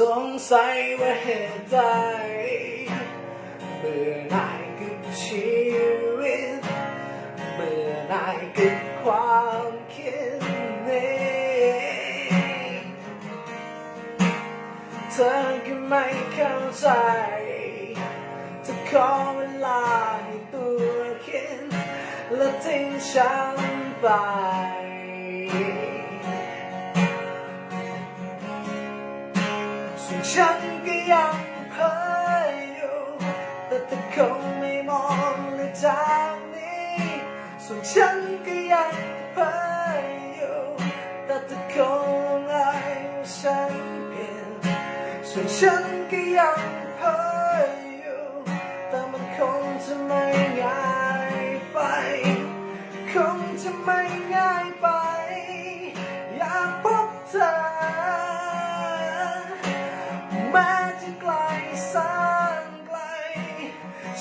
สงสัยว่าเหตุใดเบื่อหน่ายกับชีวิต เบื่อหน่ายกับความคิดนี้เธอก็ไม่เข้าใจจะขอเวลาให้ตัวคิดและทิ้งฉันไป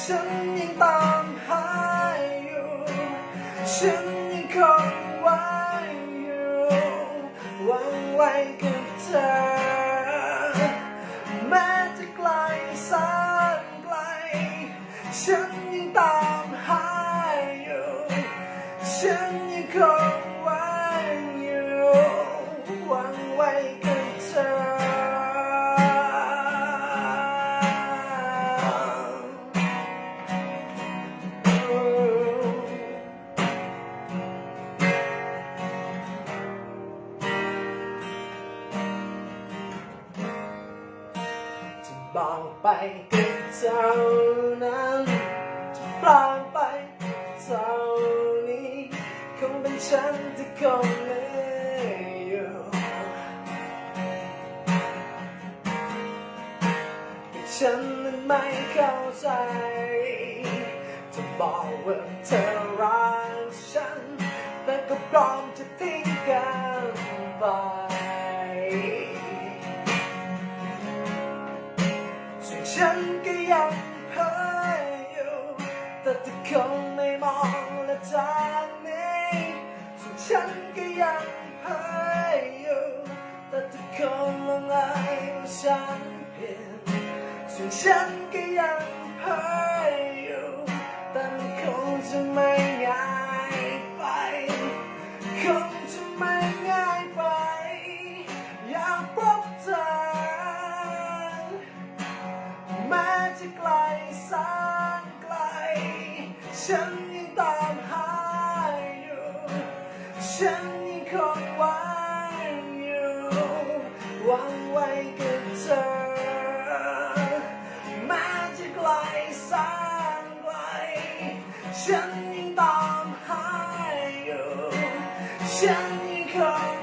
ฉันยังตามหาอยู่ ฉันยังคงไว้อยู่หวังไว้กับเธอ แม้จะไกลแสนไกล ฉันยังตาม บอกไปกับเท่านั้นจะพลาดไปเท่านี้คงเป็นฉันที่คงเหลืออยู่ฉันมันไม่เข้าใจจะบอกว่าเธอรักฉันแต่ก็พร้อม ฉันก็ยังเพ้ออยู่แต่เธอคงไม่มองและจากนี้ส่วนฉันก็ยังเพ้ออยู่แต่เธอคงมองไงว่าฉันผิดส่วนฉันก็ ฉันยังคงหวังอยู่หวังไว้กับเธอแม้จะไกลแสนไกลฉันยังตามหาอยู่ฉันยังขอ